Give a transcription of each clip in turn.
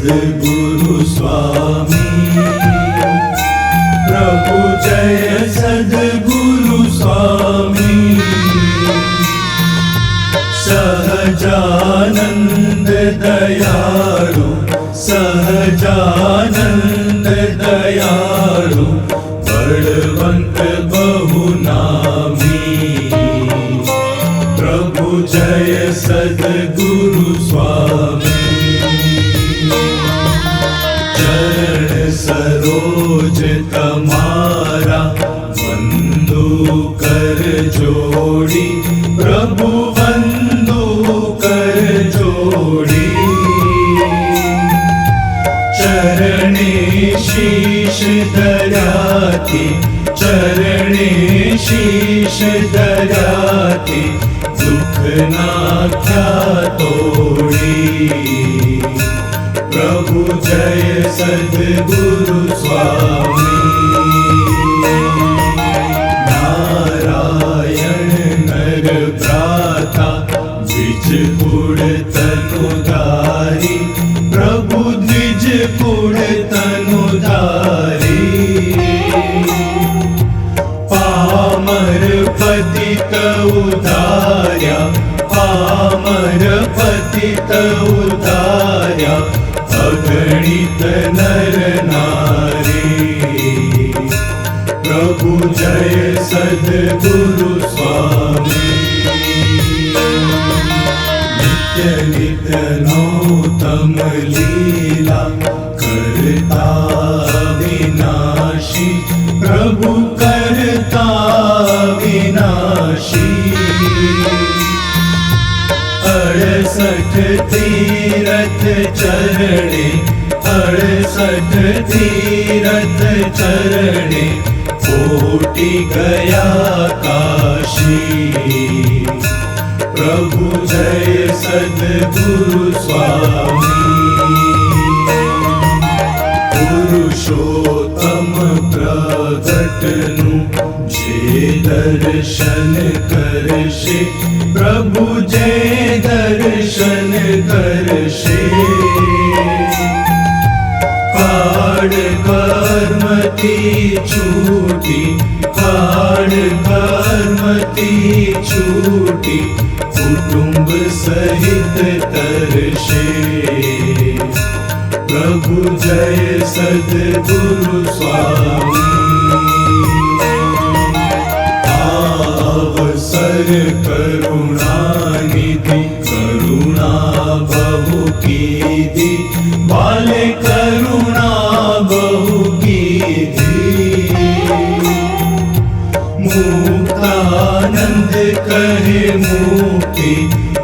सद्गुरु स्वामी प्रभु जय सद्गुरु स्वामी। सहजानन्द दयालु सहजानन्द दयालु बलवन्त बहुना दयाति चरणे शीश दयाति दुख नाख्या तोड़ी प्रभु जय सद्गुरु स्वामी तनुधारी प्रभु द्विज पुर तनुधारी पामर पतित उदार्या पामर पतित उदार्या अगणित नर नारी। प्रभु जय नित्य नौतम लीला करता विनाशी प्रभु करता विनाशी अड़सठ तीरथ चरणे, अड़सठ तीरथ चरणे, कोटि गया काशी। जय पुरुषोत्तम प्रगटनु जे दर्शन करशे। प्रभु जे दर्शन करशे। काड कर्मती छूटी काड कर्मती छूटी करुणानिधि करुणा करुणा मुक्तानंद कहे मुक्ति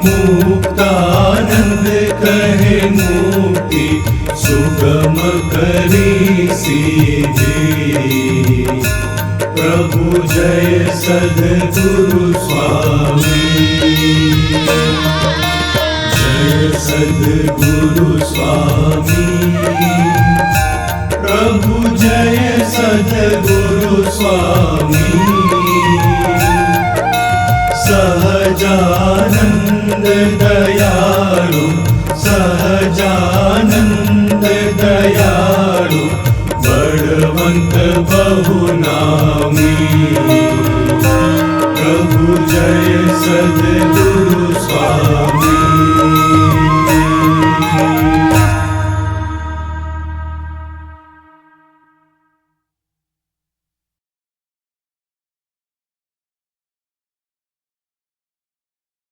मुक्तानंद प्रभु जय सद्गुरु स्वामी। जय सद्गुरु स्वामी। प्रभु जय सद्गुरु स्वामी Sahajanand दयाळु Sahajanand दयाळु is said little